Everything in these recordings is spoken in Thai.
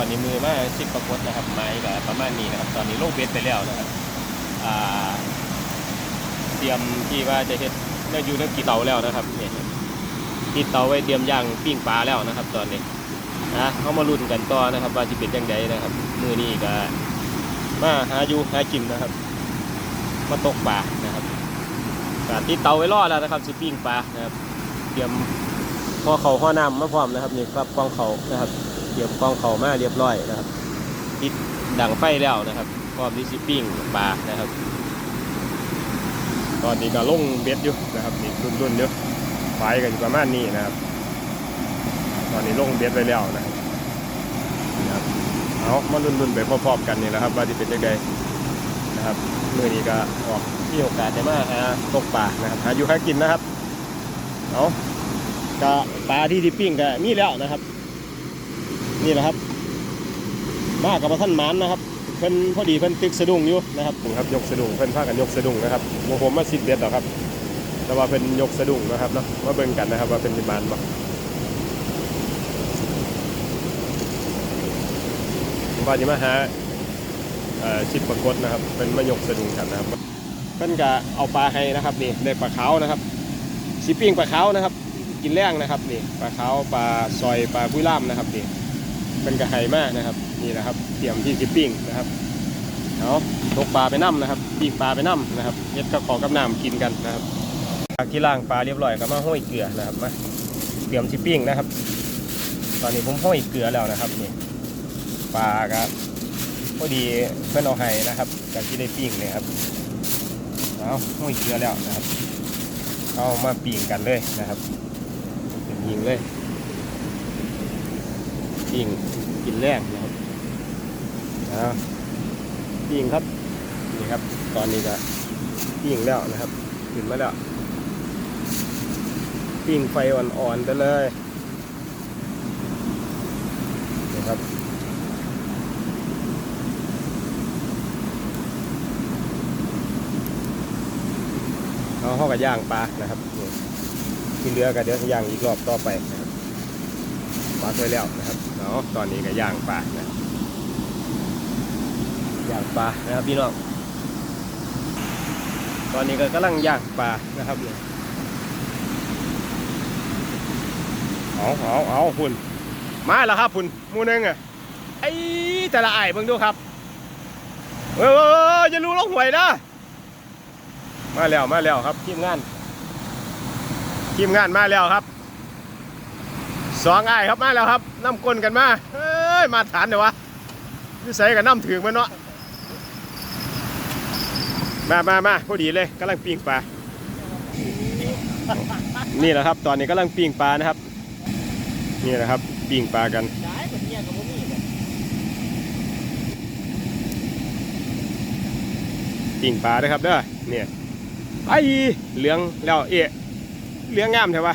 ตอนนี้มือมาชิดประกดนะครับไม้กับประมาณนี้นะครับ ตอนนี้โลงเบ็ดไปแล้วนะครับเตรียมที่ว่าจะเฮ็ดเนื้อยูเนื้อกี่เตาแล้วนะครับเนี่ยที่เตาไว้เตรียมย่างปิ้งปลาแล้วนะครับ ตอนนี้นะเขามาลุ้นกันต่อนะครับ ว่าจะเป็นยังไงนะครับ มือนี้ก็มาหาอยู่หากินนะครับ มาตกปลานะครับก็ที่เตาไว้รอแล้วนะครับสิปิ้งปลานะครับ เตรียมพอเขาห่อน้ำมาพร้อมนะครับนี่ครับกองเขานะครับ รียมกองเขามาเรียบร้อยนะครับติดดังไฟแล้วนะครับพร้อมที่สิปิ้งปลานะครับ ตอนนี้ก็ลงเบ็ดอยู่นะครับนี่รุ่นๆอยู่ไฟกันอยู่ประมาณนี้นะครับ ตอนนี้ลงเบ็ดไปแล้วนะครับนะครับเอามารุ่นๆไปพร้อมๆกันนี่แหละครับ ว่าจะเป็นยังไงนะครับมื่อนี้ก็ออกที่โอกาสได้มาหาตกปลานะครับหาอยู่หากินนะครับเอาก็ปลาที่ที่ปิ้งก็มีแล้วนะครับ นี่แหละครับ มากับท่านหมานนะครับ เพิ่นพอดีเพิ่นตึกสะดุ้งอยู่นะครับผมครับยกสะดุ้งเพิ่นพากันยกสะดุ้งนะครับโมผมมาสิบเด็ดหรอกครับ แต่ว่าเพิ่นยกสะดุ้งนะครับเนาะมาเบิ่งกันนะครับ ว่าเป็นสิมานบ่ผมว่าจะมาหาเอ่อชิดปรากฏนะครับ เป็นมายกสะดุ้งกันนะครับเพิ่นก็เอาปลาให้นะครับนี่ได้ปลาขาวนะครับสิปิ้งปลาขาวนะครับ กินแรงนะครับนี่ปลาขาวปลาซอยปลาพุ้ยล่ามนะครับนี่ เป็นกระไห่มากนะครับนี่นะครับเตรียมที่จะปิ้งนะครับเอาตกปลาไปน้ำนะครับปิ้งปลาไปน้ำนะครับเย็ดกับขอกับน้ำกินกันนะครับจากที่ล่างปลาเรียบร้อยก็มาห้อยเกลือนะครับมาเตรียมชิปิ้งนะครับ ตอนนี้ผมห้อยเกลือแล้วนะครับนี่ปลาก็พอดีเพื่อนเอาไห้นะครับการที่ได้ปิ้งเนี่ยครับเอาห้อยเกลือแล้วนะครับเอามาปิ้งกันเลยนะครับเป็นยิงเลย ปิ้งกินแรกนะครับอ่าปิ้งครับนี่ครับ ตอนนี้ก็ปิ้งแล้วนะครับขึ้นมาแล้วปิ้งไฟอ่อนๆไปเลยนี่ครับเอาเข้ากับย่างปลานะครับนี่ที่เหลือก็เดี๋ยวจะย่างอีกรอบต่อไปนะครับ ปลาสวยแล้วนะครับเนาะตอนนี้ก็ย่างปลานะย่างปลานะครับพี่น้องตอนนี้ก็กำลังย่างปลานะครับเนี่ยเอาเอาเอาคุณมาแล้วครับคุณหมูนึงอะไอ้แต่ละไอ้เบิ่งดูครับเออเออเอออย่ารู้ลงหวยนะมาแล้วมาแล้วครับทีมงานทีมงานมาแล้วครับ สองไอ้ายครับมาแล้วครับน้ำก้นกันมาเฮ้ยมาฐานเดี๋ยววะนี่ใส่กับน้ำถึงมันเนาะมามามาพอดีเลยกำลังปิ้งปลานี่แหละครับ ตอนนี้กำลังปิ้งปลานะครับ นี่แหละครับปิ้งปลากันย้ายเป็นเนี่ยกับพวกนี้เนี่ยปิ้งปลาด้วยครับเด้อเนี่ยไอ้เหลืองแล้วเอะเหลืองงามใช่ปะ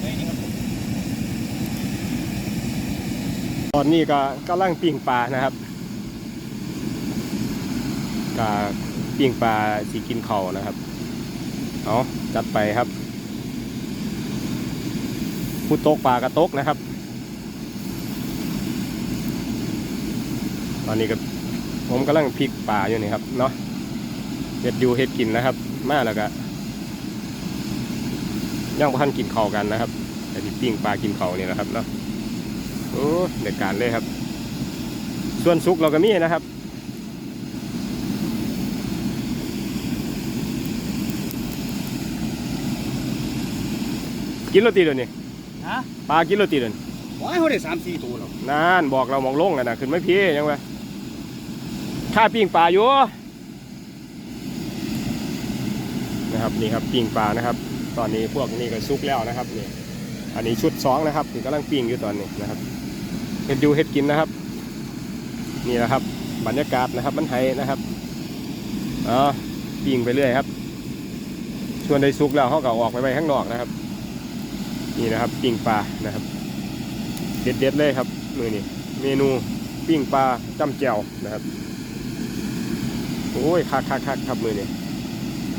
เฮ้ยนี่ครับ ตอนนี้ก็กำลังปิ้งปลานะครับก็ปิ้งปลาสีกินเข่านะครับเอาจัดไปครับผู้ตกปลากระตกนะครับ ตอนนี้ก็ผมกำลังพลิกปลาอยู่นี่ครับเนาะเห็ดอยู่เห็ดกินนะครับ มาแล้วก็ย่างพันกินเข่ากันนะครับแต่ที่ปิ้งปลากินเข่านี่แหละครับเนาะ โอ้เด็ดการเลยครับ ส่วนซุกเราก็มีนะครับ กินโรตีเดี๋ยวนี้ฮะปลากินโรตีเดี๋ยวนี้ว้ายเขาได้สามสี่ตัวหรอกนานบอกเรามองลงกันนะขึ้นไม่พี่ยังไงข้าปิ้งปลาอยู่นะครับนี่ครับปิ้งปลานะครับ ตอนนี้พวกนี้ก็ซุกแล้วนะครับนี่อันนี้ชุดสองนะครับที่กำลังปิ้งอยู่ตอนนี้นะครับ เห็ดอยู่เห็ดกินนะครับ นี่แหละครับ บรรยากาศนะครับมันไห้นะครับอ๋อปิ้งไปเรื่อยครับส่วนได้ซุกแล้วเขาก็อาออกไปไว้ข้างนอกนะครับ นี่นะครับปิ้งปลานะครับ เด็ดๆเลยครับมือนี้เมนูปิ้งปลาจ้ำแจ่วนะครับโอ้ยคักคักคักครับมือนี้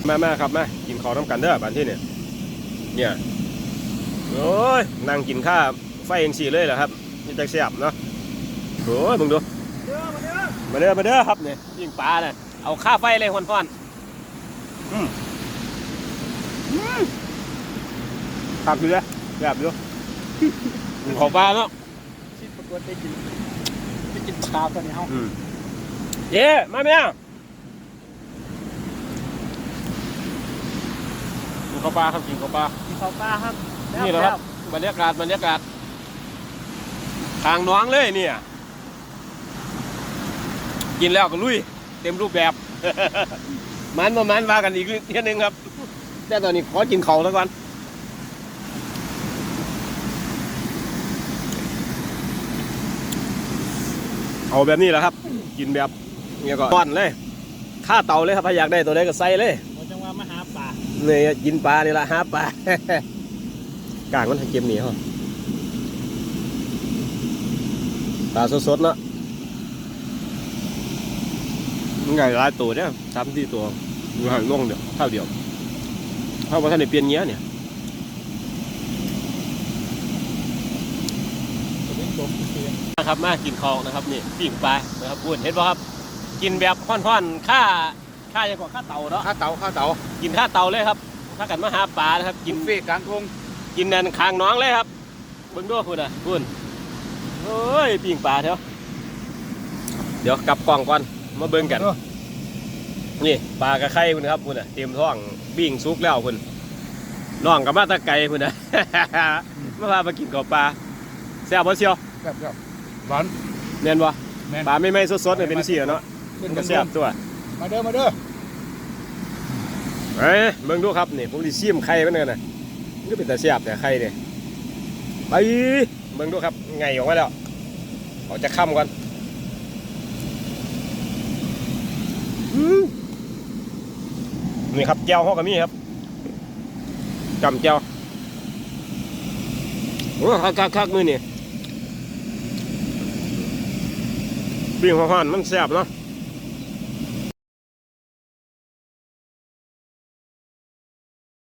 มามาครับมากินข้าวน้ำกันเด้อบ้านที่เนี่ยเนี่ยโอ้ยนั่งกินข้าวไฟเองสีเลยเหรอครับ นี่จะเสียบเนาะโอ้ยมึงดูเด้อมาเด้อมาเด้อมาเด้อครับเนี่ยยิงปลาเนี่ยเอาข้าไฟเลยฮ้อนๆอืมอืมขับอยู่เลยแบบอยู่ขอปลาเนาะชิดประกวดได้กินได้กินชาตอนนี้เฮาอืมเย้มาแม่กินข้าวปลาครับกินข้าวปลากินข้าวปลาครับนี่แหละครับบรรยากาศบรรยากาศ ทางน้องเลยเนี่ย กินแล้วก็ลุย เต็มรูปแบบ มันประมันว่ากันอีกเทียหนึงครับ แต่ตอนนี้ขอกินเขาวแล้วก่อนเอาแบบนี้แหละครับ กินแบบเนี่ยก็ต้อนเลยข้าเตาเลยครับถ้าอยากได้ตัวใดก็ใส่เลยเราจังว่ามาหาปลาเนี่ยกินปลานี่ละหาปลากลางมันให้เก็บหนีเขา ปลาสดๆเนาะมันใหญ่หลายตัวเนี่ยสามสี่ตัวอยู่ห่างน่องเดียวเท่าเดียวเท่าว่าท่านได้เปลี่ยนเงี้ยเนี่ยตัวนี้ตัวเสียนะครับมากินของนะครับนี่ปิ้งปลานะครับพูดเห็นป่ะครับ กินแบบค่อนๆค่าค่าอย่างกว่าค่าเตาเนาะข้าเตาข้าเตากินค่าเตาเลยครับถ้ากันมาหาปลานะครับกิกินนเฟ่กลางทงกินนั่นคางน้องเลยครับเบิ่งด้วยคุณอะคุณ โอ้ยปิ้งปลาเถอะเดี๋ยวกลับกล่องก่อนมาเบิ่งกัน นี่ปลากระไข่คุณครับคุณอะเตรียมท้องปิ้งซุกแล้วคุณน้องกับมาตะไก่คุณอะมาพามากินกับปลาแซ่บบ่เชียวครับครับหวานเนียนบ่แม่นปลาไม่ไม่สดๆเนี่ยเป็นเสียเนาะมันก็แซ่บตัว มาเด้อมาเด้อเฮ้ยเบิ่งดูครับนี่ผมสิชิมไข่มันกันนะมันก็เป็นแต่แซ่บแต่ไข่เนี่ยไป เบิ่งดูครับไงออกมาแล้วเอาจะค้ำก่อนนี่ครับแก้วห้อกับมีครับจำแก้วโอ้คักคักคักมือนี่ปิ้งห้อนมันแซ่บเนาะ